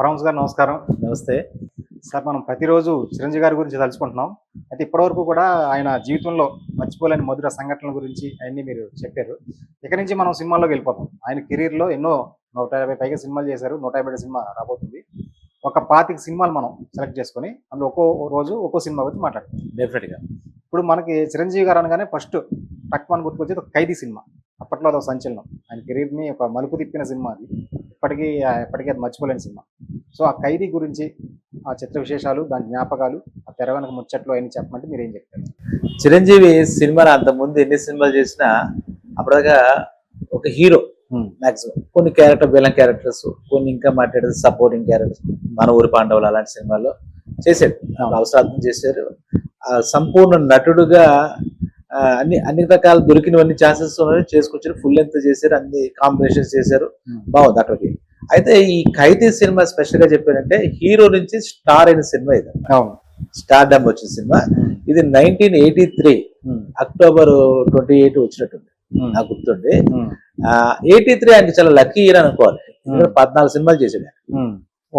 పరమస్ గారు నమస్కారం. నమస్తే. సార్ మనం ప్రతిరోజు చిరంజీవి గారి గురించి తలుచుకుంటున్నాం. అయితే ఇప్పటివరకు కూడా ఆయన జీవితంలో మర్చిపోలేని మధుర సంఘటనల గురించి అన్ని మీరు చెప్పారు. ఇక నుంచి మనం సినిమాల్లోకి వెళ్ళిపోతాం. ఆయన కెరీర్లో ఎన్నో నూట యాభై పైగా సినిమాలు చేశారు. నూట యాభై సినిమా రాబోతుంది. ఒక పాతిక సినిమాలు మనం సెలెక్ట్ చేసుకొని అందులో ఒక్కో రోజు ఒక్కో సినిమా గురించి మాట్లాడతాం డెఫినెట్గా ఇప్పుడు మనకి చిరంజీవి గారు అనగానే ఫస్ట్ అని గుర్తుకొచ్చేది ఒక ఖైదీ సినిమా. అప్పట్లో అదొక సంచలనం. ఆయన కెరీర్ని ఒక మలుపు తిప్పిన సినిమా అది. ఇప్పటికీ ఇప్పటికీ అది మర్చిపోలేని సినిమా. సో ఆ ఖైదీ గురించి ఆ చిత్ర విశేషాలు దాని జ్ఞాపకాలు ఆ తెర వెనక ముచ్చట్లు అవన్నీ చెప్పమంటే మీరు ఏం చెప్తారు? చిరంజీవి సినిమాలు అంత ముందు ఎన్ని సినిమాలు చేసినా అప్పటిదాకా ఒక హీరో మాక్సిమం. కొన్ని క్యారెక్టర్ విలన్ క్యారెక్టర్స్ కొన్ని ఇంకా మాట్లాడేది సపోర్టింగ్ క్యారెక్టర్స్ మన ఊరి పాండవులు అలాంటి సినిమాల్లో చేశాడు. అవసరార్థం చేశారు. ఆ సంపూర్ణ నటుడుగా అన్ని అన్ని రకాల దొరికినవన్నీ ఛాన్సెస్ చేసుకొచ్చారు. ఫుల్ లెంత్ చేశారు. అన్ని కాంబినేషన్స్ చేశారు. బాగుంది అక్కడికి అయితే ఈ ఖైదీ సినిమా స్పెషల్గా చెప్పారంటే హీరో నుంచి స్టార్ అయిన సినిమా ఇది స్టార్ డమ్ వచ్చిన సినిమా. ఇది nineteen eighty three October twenty eight వచ్చినట్టుంది. నాకు గుర్తుండి ఎయిటీ త్రీ ఆయనకి చాలా లక్కీ ఇయర్ అని అనుకోవాలి. పద్నాలుగు సినిమాలు చేసాడు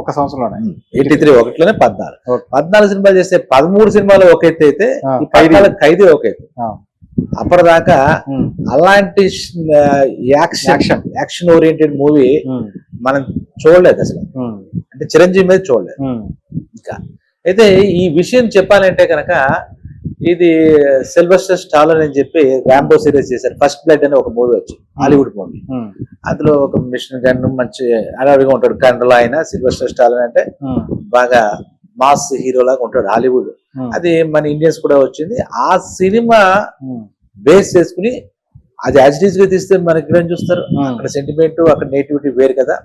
ఒక సంవత్సరంలోనే. ఎయిటీ త్రీ ఒకటిలోనే పద్నాలుగు. పద్నాలుగు సినిమాలు చేస్తే పదమూడు సినిమాలు ఒక ఎత్తు అయితే ఖైదీ. ఒక ఎత్తు. అప్పటిదాకా. అలాంటి యాక్షన్. Action oriented movie. మనం చూడలేదు అసలు. అంటే చిరంజీవి మీద చూడలేదు. ఇంకా అయితే ఈ విషయం చెప్పాలంటే కనుక ఇది సిల్వస్టర్ స్టాలర్ అని చెప్పి రాంబో సిరీస్ చేశారు ఫస్ట్ బ్లడ్ అనే ఒక మూవీ వచ్చి హాలీవుడ్ మూవీ. అందులో ఒక మిషన్ గన్ మంచి అడవిగా ఉంటాడు కండ్రలో ఆయన సిల్వస్టర్ స్టాలర్ అంటే. బాగా మాస్ హీరో లాగా ఉంటాడు హాలీవుడ్. అది మన ఇండియన్స్ కూడా వచ్చింది ఆ సినిమా ఉమ్. బేస్ చేసుకుని అది యాజిటీస్గా తీస్తే మనకి ఏం చూస్తారు ఉమ్. అక్కడ సెంటిమెంట్ అక్కడ నేటివిటీ వేరు కదా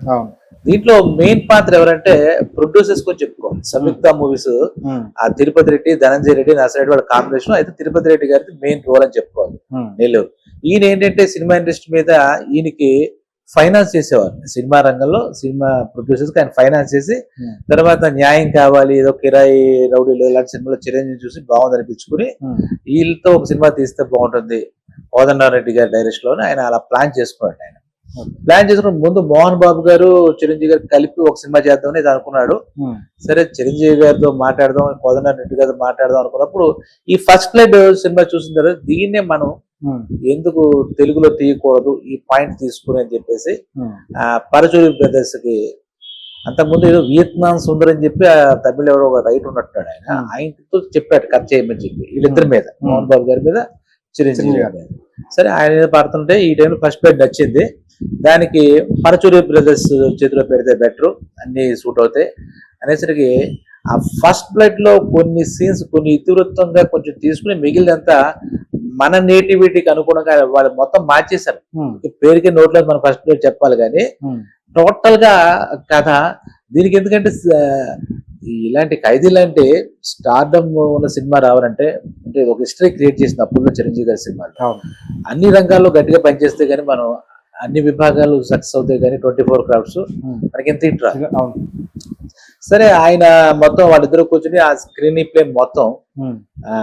దీంట్లో మెయిన్ పాత్ర ఎవరంటే ప్రొడ్యూసర్స్ కూడా చెప్పుకోవాలి సంయుక్త మూవీస్. ఆ తిరుపతి రెడ్డి ధనంజయ రెడ్డి నర్సరెడ్డి వాళ్ళ కాంబినేషన్ అయితే తిరుపతి రెడ్డి గారికి మెయిన్ రోల్ అని చెప్పుకోవాలి. నెల్లూరు ఈయన ఏంటంటే సినిమా ఇండస్ట్రీ మీద ఈయనకి ఫైనాన్స్ చేసేవారు సినిమా రంగంలో సినిమా ప్రొడ్యూసర్స్ ఆయన ఫైనాన్స్ చేసి. తర్వాత న్యాయం కావాలి ఏదో కిరాయి రౌడీలు ఇలాంటి సినిమాలో చిరంజీవి చూసి బాగుంది అనిపించుకుని. వీళ్ళతో ఒక సినిమా తీస్తే బాగుంటుంది కోదండారెడ్డి గారి డైరెక్షన్లోనే ఆయన అలా ప్లాన్ చేసుకున్నాడు ఆయన. ప్లాన్ చేసుకుని ముందు మోహన్ బాబు గారు చిరంజీవి గారు కలిపి ఒక సినిమా చేద్దామని ఇది అనుకున్నాడు. సరే చిరంజీవి గారితో మాట్లాడదాం కోదండారెడ్డి గారితో మాట్లాడదాం అనుకున్నప్పుడు ఈ ఫస్ట్ ప్లేట్ సినిమా చూసిన తర్వాత దీన్నే మనం. ఎందుకు తెలుగులో తీయకూడదు? ఈ పాయింట్ తీసుకుని అని చెప్పేసి. ఆ పరచూరి బ్రదర్స్కి అంతకుముందు ఏదో వియత్నాం సుందర్ అని చెప్పి ఆ తమిళ ఎవరో ఒక రైట్ ఉన్నట్టున్నాడు ఆయన. Hmm. ఆయనతో చెప్పాడు కట్ చేయమని చెప్పి వీళ్ళిద్దరి మీద Hmm. మోహన్ బాబు గారి మీద చిరంజీవి గారి సరే ఆయన మీద పడుతుంటే ఈ టైంలో ఫస్ట్ బెడ్ నచ్చింది. దానికి పరచూరి బ్రదర్స్ చేతిలో పెడితే బెటర్ అన్ని సూట్ అవుతాయి. అనేసరికి ఆ ఫస్ట్ బ్లడ్లో కొన్ని సీన్స్ కొన్ని ఇతివృత్తంగా కొంచెం తీసుకుని మిగిలినంతా మన నేటివిటీకి అనుగుణంగా వాళ్ళు మొత్తం మార్చేశారు ఉమ్. పేరుకి నోట్లో మనం ఫస్ట్ బ్లడ్ చెప్పాలి కానీ. టోటల్గా కథ దీనికి ఎందుకంటే ఇలాంటి ఖైదీలు అంటే స్టార్డమ్ ఉన్న సినిమా రావాలంటే అంటే ఒక హిస్టరీ క్రియేట్ చేసిన అప్పుడు చిరంజీవి గారి సినిమాలు అవును అన్ని రంగాల్లో గట్టిగా పనిచేస్తే కానీ మనం అన్ని విభాగాలు సక్సెస్ అవుతాయి కానీ ట్వంటీ ఫోర్ క్రాఫ్ట్స్. మనకి ఎంత హిట్ రా అవును సరే ఆయన మొత్తం వాళ్ళిద్దరు కూర్చుని ఆ స్క్రీన్ ప్లే మొత్తం. ఆ,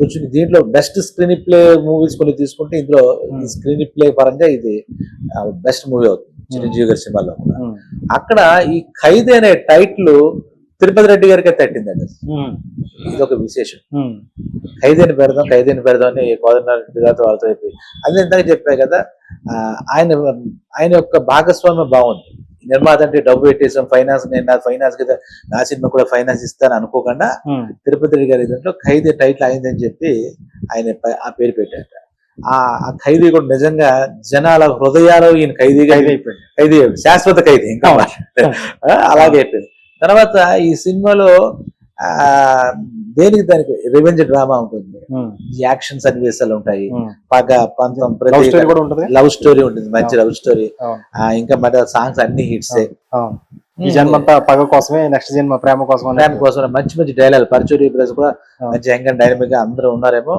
కూర్చుని దీంట్లో బెస్ట్ స్క్రీన్ ప్లే మూవీస్ కొన్ని తీసుకుంటే ఇందులో Hmm. స్క్రీన్ ప్లే పరంగా ఇది బెస్ట్ మూవీ అవుతుంది చిరంజీవి గారి సినిమాలో కూడా. అక్కడ ఈ ఖైదీ అనే టైటిల్ తిరుపతి రెడ్డి గారికి తట్టిందండి. ఉమ్. ఇది ఒక విశేషం. ఖైదీని పెడదాం ఖైదీని పెడదాం అని కోదండారెడ్డి గారితో వాళ్ళతో చెప్పి అది ఇందాక చెప్పా కదా ఆయన ఆయన యొక్క భాగస్వామ్యం బాగుంది. నిర్మాత అంటే డబ్బు పెట్టేసాం ఫైనాన్స్ నేను నా ఫైనాన్స్ కదా నా సినిమా కూడా ఫైనాన్స్ ఇస్తాను అనుకోకుండా. తిరుపతి రెడ్డి గారి దాంట్లో ఖైదీ టైటిల్ అయిందని చెప్పి ఆయన ఆ పేరు పెట్టారు ఆ ఆ ఖైదీ కూడా నిజంగా జనాల హృదయాలు ఈయన ఖైదీగా ఖైదీ అయిపోయింది. ఖైదీ శాశ్వత ఖైదీ ఇంకా అలాగే అయిపోయింది. తర్వాత ఈ సినిమాలో ఆ దేనికి దానికి రివెంజ్ డ్రామా ఉంటుంది. యాక్షన్ సన్నివేశాలు ఉంటాయి. పగ పంతం ప్రతి స్టోరీ కూడా ఉంటుంది? లవ్ స్టోరీ ఉంటుంది. మంచి లవ్ స్టోరీ ఇంకా మరి సాంగ్స్ అన్ని హిట్స్. ఈ జన్మంతా పగ కోసమే నెక్స్ట్ జన్మ ప్రేమ కోసం దాని కోసం మంచి మంచి డైలాగ్ పరచూరి బ్రదర్స్ కూడా. మంచి యంగ్ అండ్ డైనమిక్గా అందరూ ఉన్నారేమో.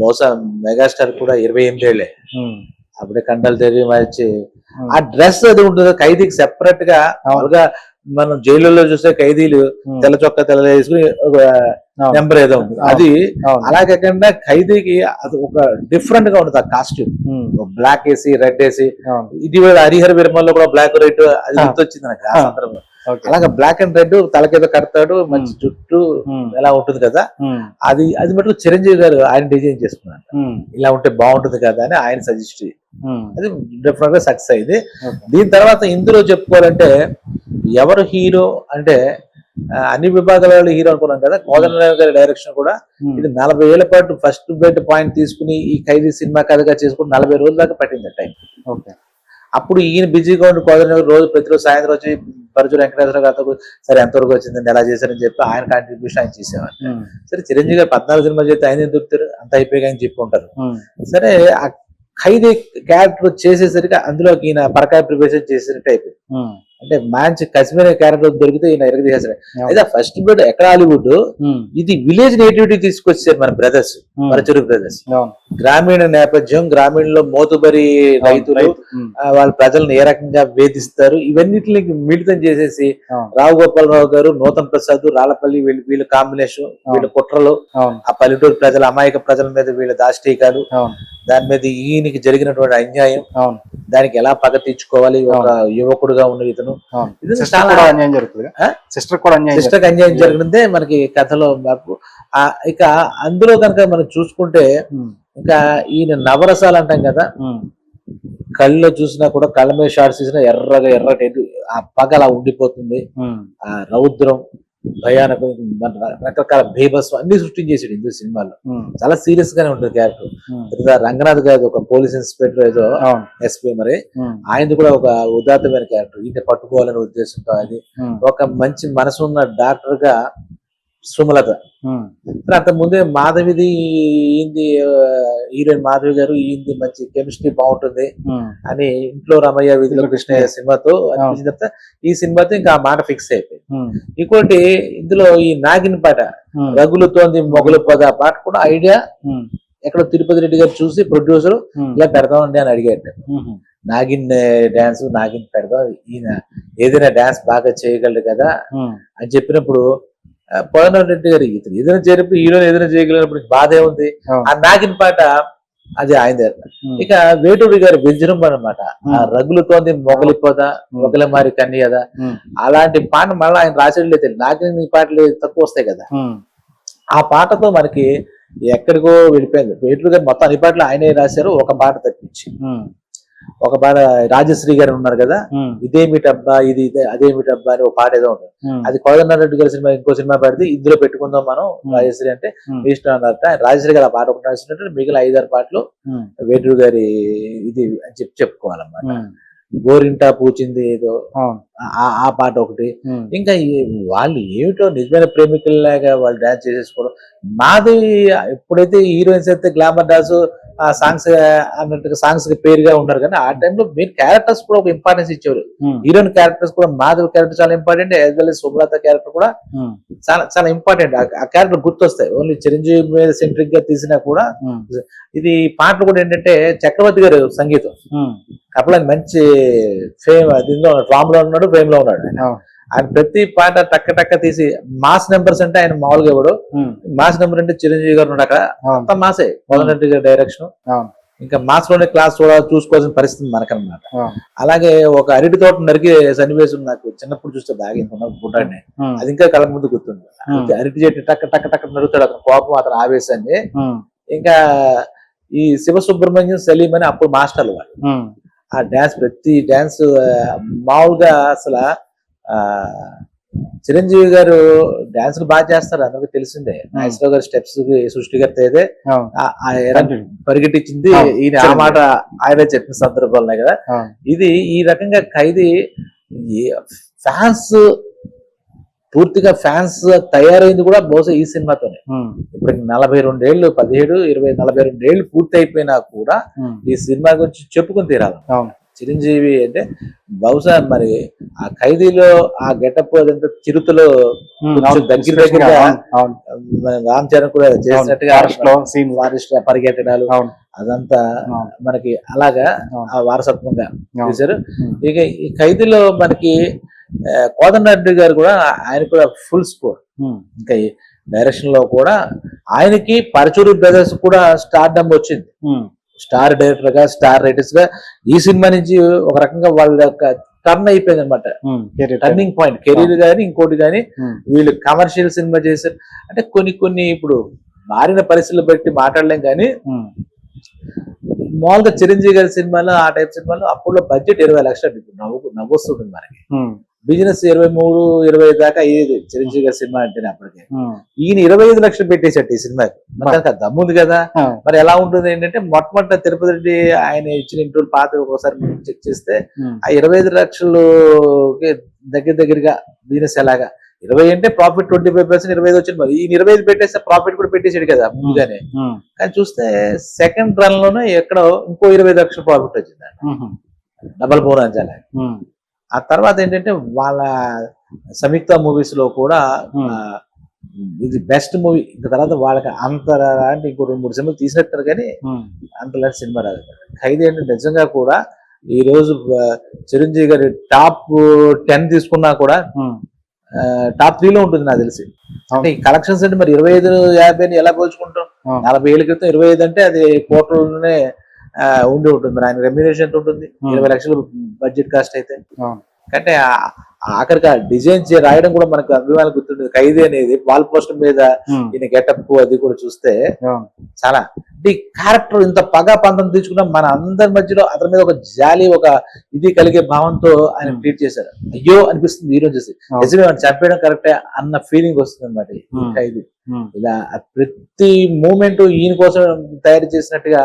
బహుశా మెగాస్టార్ కూడా ఇరవై ఎనిమిది ఏళ్ళే. అప్పుడే కండలు తెరిగి ఉమ్. ఆ డ్రెస్ అది ఉంటుంది? ఖైదీకి సెపరేట్గా మనం జైలులో చూస్తే ఖైదీలు. తెల్ల చొక్కా తెల్ల వేసుకుని ఒక. నెంబర్ ఏదో ఉంటుంది అది అవును. అలా కాకుండా ఖైదీకి అది ఒక డిఫరెంట్గా ఉంటుంది ఆ కాస్ట్యూమ్. బ్లాక్ వేసి రెడ్ వేసి. ఇటీవల హరిహర విరమల్లో కూడా బ్లాక్ రెడ్ అది. గుర్తొచ్చింది నాకు ఆ. సందర్భంలో అలాగే బ్లాక్ అండ్ రెడ్ తలకేదో కడతాడు మంచి. జుట్టు ఎలా ఉంటుంది కదా అది అది మటుకు చిరంజీవి గారు ఆయన డిజైన్ చేసుకున్నారు ఉమ్, ఇలా ఉంటే బాగుంటుంది కదా అని ఆయన సజెస్ట్ అది డెఫినెట్గా సక్సెస్ అయింది. దీని తర్వాత ఇందులో చెప్పుకోవాలంటే ఎవరు హీరో అంటే అన్ని విభాగాల వాళ్ళు హీరో అనుకున్నాం కదా కోదండరావు గారి డైరెక్షన్ కూడా ఉమ్, ఇది నలభై ఏళ్ళ పాటు ఫస్ట్ బెడ్ పాయింట్ తీసుకుని ఈ ఖైదీ సినిమా కథగా చేసుకుని నలభై రోజుల దాకా పట్టింది టైం ఓకే. అప్పుడు ఈయన బిజీగా ఉండి కోదండరావు రోజు ప్రతిరోజు సాయంత్రం వచ్చి పరచు వెంకటేశ్వర గారితో సరే ఎంతవరకు వచ్చిందండి ఎలా చేశారని చెప్పి ఆయన కాంట్రిబ్యూషన్ ఆయన చేసేవారు. ఉమ్, సరే చిరంజీవి గారు పద్నాలుగు సినిమాలు చేస్తే ఆయన దొరుకుతారు అంత అయిపోయాక అని చెప్పి ఉంటారు సరే ఆ ఖైదీ క్యారెక్టర్ చేసేసరికి అందులోకి ఈయన పరకాయ ప్రిపరేషన్ చేసినట్టు అయిపోయింది. అంటే మంచి కశ్మీర్ క్యారెక్టర్ దొరికితే ఈయన ఎరగదీసేసాడు. అయితే ఫస్ట్ బెడ్ ఎక్కడ హాలీవుడ్ ఇది విలేజ్ నేటివిటీ తీసుకొచ్చారు మన బ్రదర్స్ పరచూరు బ్రదర్స్. గ్రామీణ నేపథ్యం గ్రామీణలో మోతుబరి రైతులు వాళ్ళ ప్రజలను ఏ రకంగా వేధిస్తారు? ఇవన్నిటిని మిళితం చేసేసి. రావు గోపాలరావు గారు నూతన్ ప్రసాద్ రాళ్ళపల్లి వీళ్ళు వీళ్ళ కాంబినేషన్ వీళ్ళ కుట్రలు ఆ పల్లెటూరు ప్రజల అమాయక ప్రజల మీద వీళ్ళ దాష్టీకాలు దాని మీద ఈయనకి జరిగినటువంటి అన్యాయం దానికి ఎలా పగ తీర్చుకోవాలి? ఒక యువకుడుగా ఉన్న ఇతను సిస్టర్ కూడా అన్యాయం జరుగుతుంది? సిస్టర్ కూడా అన్యాయం. సిస్టర్ అన్యాయం జరిగిందే మనకి కథలో మార్పు ఆ, ఇక అందులో కనుక మనం చూసుకుంటే ఇంకా ఈయన నవరసాలు అంటాం కదా కళ్ళలో చూసినా కూడా కళ్ళ మీద షార్ట్స్ చూసినా ఎర్రగా ఎర్రటి ఆ పగ అలా ఉండిపోతుంది. ఆ రౌద్రం భయానకం రకరకాల భీభత్సం అన్ని సృష్టించేసాడు హిందూ సినిమాలో చాలా సీరియస్ గానే ఉంటుంది క్యారెక్టర్. తర్వాత రంగనాథ్ గారు ఒక పోలీస్ ఇన్స్పెక్టర్ ఏదో ఎస్పీ మరి. ఉమ్, ఆయనది కూడా ఒక ఉదాత్తమైన క్యారెక్టర్. ఈయన పట్టుకోవాలనే ఉద్దేశంతో అది. ఒక మంచి మనసు ఉన్న డాక్టర్గా సుమలత అంత ముందే మాధవిది ఈంది హీరోయిన్ మాధవి గారు ఈంది మంచి కెమిస్ట్రీ బాగుంటుంది అని ఇంట్లో రమయ్య విధిలో కృష్ణయ్య సినిమాతో అనిపించిన తర్వాత ఈ సినిమాతో ఇంకా ఆ మాట ఫిక్స్ అయిపోయింది. ఇంకోటి ఇందులో ఈ నాగిన్ పాట రగులుతోంది మొగలు పద ఆ పాట కూడా ఐడియా. ఎక్కడ తిరుపతి రెడ్డి గారు చూసి ప్రొడ్యూసర్ ఇలా పెడదామండి అని అడిగాడు. నాగిన్ డాన్స్ నాగిన్ పెడదాం ఈయన ఏదైనా డాన్స్ బాగా చేయగలడు కదా అని చెప్పినప్పుడు పొలన రెడ్డి గారు ఇతను ఏదైనా చేరిపి హీరో ఏదైనా చేయగలిగినప్పుడు బాధ ఏముంది. ఆ. నాగిన్ పాట అది ఆయన దగ్గర. ఇక వేటూరి గారి విజృంభణ అనమాట ఆ. రగులుతోంది మొగలిపోద. మొగల మారి కన్యద. ఉమ్, అలాంటి పాట మళ్ళీ ఆయన రాసేది లేదు నాగిన్ ఈ పాటలు తక్కువ వస్తాయి కదా. ఆ పాటతో మనకి ఎక్కడికో వెళ్ళిపోయింది. వేటూరు గారు మొత్తం అన్ని పాటలు ఆయనే రాశారు ఒక పాట తప్పించి. ఒక పాట రాజశ్రీ గారు ఉన్నారు కదా ఇదేమిటబ్బా ఇది ఇదే అదేమిటబ్బా అని ఒక పాట ఏదో ఉమ్, అది కోదండరెడ్డి గారి సినిమా ఇంకో సినిమా పెడితే ఇందులో పెట్టుకుందాం మనం. రాజశ్రీ అంటే ఇష్టం అన్నారట రాజశ్రీ గారు ఆ పాట ఒకటి రాసినట్టు మిగిలిన ఐదారు పాటలు వేటూరు గారి ఇది అని చెప్పి చెప్పుకోవాలన్నమాట. గోరింటా పూచింది ఏదో ఆ- పాట ఒకటి. ఇంకా వాళ్ళు ఏమిటో నిజమైన ప్రేమికుల్లాగా వాళ్ళు డాన్స్ చేసేసుకోవడం. మాధవి ఎప్పుడైతే హీరోయిన్స్ అయితే గ్లామర్ డాన్స్ ఆ సాంగ్స్ అన్నట్టుగా సాంగ్స్కి పేరుగా ఉన్నారు. కానీ ఆ టైంలో మీరు క్యారెక్టర్స్ కూడా ఒక ఇంపార్టెన్స్ ఇచ్చేవారు. ఉమ్, హీరోయిన్ క్యారెక్టర్స్ కూడా మాధవ్ క్యారెక్టర్ చాలా important as well Sumalatha character కూడా ఉమ్, చాలా చాలా ఇంపార్టెంట్ ఆ క్యారెక్టర్ గుర్తొస్తాయి. ఓన్లీ చిరంజీవి మీద సెంట్రిక్గా తీసినా కూడా ఉమ్, ఇది పాటలు కూడా ఏంటంటే చక్రవర్తి గారు సంగీతం. కపలాకి మంచి ఫేమ్ దీనిలో ఫామ్లో ఉన్నాడు ఫేమ్లో ఉన్నాడు. ఆయన ప్రతి పాట టక్క టక్క తీసి మాస్ నెంబర్స్ అంటే ఆయన మామూలుగా ఇవ్వడు మాస్ నెంబర్ అంటే చిరంజీవి గారు అక్కడ. అంత మాసే. పవన్ రెడ్డి గారి డైరెక్షన్. ఇంకా మాస్లోనే క్లాస్ చూడ చూసుకోవాల్సిన పరిస్థితి మనకన్నమాట. అవును. అలాగే ఒక అరటి తోట నరికి సన్నివేశం నాకు చిన్నప్పుడు చూస్తే బుడ్డాడిని ఉమ్, అది ఇంకా కళ్ళ ముందు గుర్తుంది. అరటి చెట్టు టక్క టక్క టక్క నడుతాడు అతను. కోపం అతను ఆవేశాన్ని. ఇంకా ఈ శివ సుబ్రహ్మణ్యం సలీం అని అప్పుడు మాస్టర్లు వాళ్ళు. ఆ డాన్స్ ప్రతి డాన్స్ మామూలుగా అసలు చిరంజీవి గారు డాన్స్ బాగా చేస్తారు అందరికి తెలిసిందే. నాగేశ్వరరావు గారి స్టెప్స్ అయితే ఆ ఎర Continue. పరిగెట్టించింది ఈయన ఆ. మాట ఆయన చెప్పిన సందర్భాలు ఉన్నాయి కదా ఇది ఈ రకంగా ఖైదీ ఫ్యాన్స్ పూర్తిగా ఫ్యాన్స్ తయారైంది కూడా బహుశా ఈ సినిమాతోనే. ఇప్పుడు నలభై రెండేళ్ళు పదిహేడు ఇరవై నలభై రెండేళ్ళు పూర్తి అయిపోయినా కూడా ఈ సినిమా గురించి చెప్పుకుని తీరాలి. చిరంజీవి అంటే బహుశా మరి ఆ ఖైదీలో ఆ గెటప్ అదంతా చిరుతలో. దగ్గర మన రామ్ చరణ్ కూడా చేసినట్టుగా. ఫారెస్ట్ పరిగెట్టడాలు అవును అదంతా. మనకి అలాగా. ఆ వారసత్వంగా. చేశారు ఉమ్, ఇక ఈ ఖైదీలో మనకి కోదండరెడ్డి గారు కూడా ఆయన కూడా ఫుల్ స్కోర్ ఇంకా డైరెక్షన్లో కూడా ఆయనకి పరచూరి బ్రదర్స్ కూడా స్టార్ డమ్ వచ్చింది స్టార్ డైరెక్టర్గా స్టార్ రైటర్స్గా ఈ సినిమా నుంచి ఒక రకంగా వాళ్ళ యొక్క టర్న్ అయిపోయింది అనమాట కెరీర్ టర్నింగ్ పాయింట్ కెరీర్ గానీ ఇంకోటి గానీ వీళ్ళు కమర్షియల్ సినిమా చేశారు. అంటే కొన్ని కొన్ని ఇప్పుడు మారిన పరిస్థితులు బట్టి మాట్లాడలేం కానీ మామూలుగా చిరంజీవి గారి సినిమాలు ఆ టైప్ సినిమాలు అప్పుడులో బడ్జెట్ ఇరవై లక్షలు ఇప్పుడు నవ్వు నవ్వొస్తుంది మనకి. బిజినెస్ ఇరవై మూడు ఇరవై దాకా అయ్యేది చిరంజీవి గారి సినిమా అంటేనే అప్పటికే. ఈయన ఇరవై ఐదు లక్షలు పెట్టేసట్టు ఈ సినిమాకి. ఆ దమ్ముంది కదా. మరి ఎలా ఉంటుంది ఏంటంటే మొట్టమొదటి తిరుపతి రెడ్డి ఆయన ఇచ్చిన ఇంటర్వ్యూ పాత ఒకసారి చెక్ చేస్తే ఆ ఇరవై ఐదు లక్షలు దగ్గర దగ్గరగా బిజినెస్ ఎలాగా? ఇరవై అంటే ప్రాఫిట్ ట్వంటీ ఫైవ్ పర్సెంట్ ఇరవై ఐదు వచ్చింది మరి. ఈయన ఇరవై ఐదు పెట్టేస్తే ప్రాఫిట్ కూడా పెట్టేసాడు కదా ముందుగానే. కానీ చూస్తే సెకండ్ రన్లోనే ఎక్కడో ఇంకో ఇరవై ఐదు లక్షల ప్రాఫిట్ వచ్చింది డబల్ అంచాలి ఉమ్, ఆ తర్వాత ఏంటంటే వాళ్ళ సంయుక్త మూవీస్లో కూడా Hmm. ఇది బెస్ట్ మూవీ ఇంకా తర్వాత వాళ్ళకి అంత అంటే ఇంకో రెండు మూడు సినిమాలు తీసినట్టు కానీ ఉమ్, అంతలాంటి సినిమా రాదు. ఖైదీ అంటే నిజంగా కూడా ఈ రోజు చిరంజీవి గారి టాప్ టెన్ తీసుకున్నా కూడా టాప్ త్రీలో ఉంటుంది నాకు తెలిసి. అంటే ఈ కలెక్షన్స్ అంటే మరి ఇరవై ఐదు యాభై ఎలా పోల్చుకుంటాం. నలభై ఏళ్ళ క్రితం ఇరవై ఐదు అంటే అది కోట్లలోనే ఆ, ఉండి ఉంటుంది మరి ఆయన రెమ్యునేషన్ ఎంత ఉంటుంది. ఇరవై లక్షలు బడ్జెట్ కాస్ట్ అయితే. అంటే ఆఖరికి డిజైన్ చే రాయడం కూడా మనకు అభిమానం గుర్తుంటుంది ఖైదీ అనేది వాల్ పోస్టర్ మీద ఈయన గెటప్ అది కూడా చూస్తే. చాలా అంటే ఈ క్యారెక్టర్ ఇంత పగా పంతం తీసుకున్నా మన అందరి మధ్యలో అతని మీద ఒక జాలి ఒక ఇది కలిగే భావంతో ఆయన. ట్రీట్ చేశారు అయ్యో అనిపిస్తుంది చూసి అవును. నిజమే చంపేయడం కరెక్టే అన్న ఫీలింగ్ వస్తుంది అనమాట. ఖైదీ ఇలా ప్రతి మూమెంట్ ఈయన కోసం తయారు చేసినట్టుగా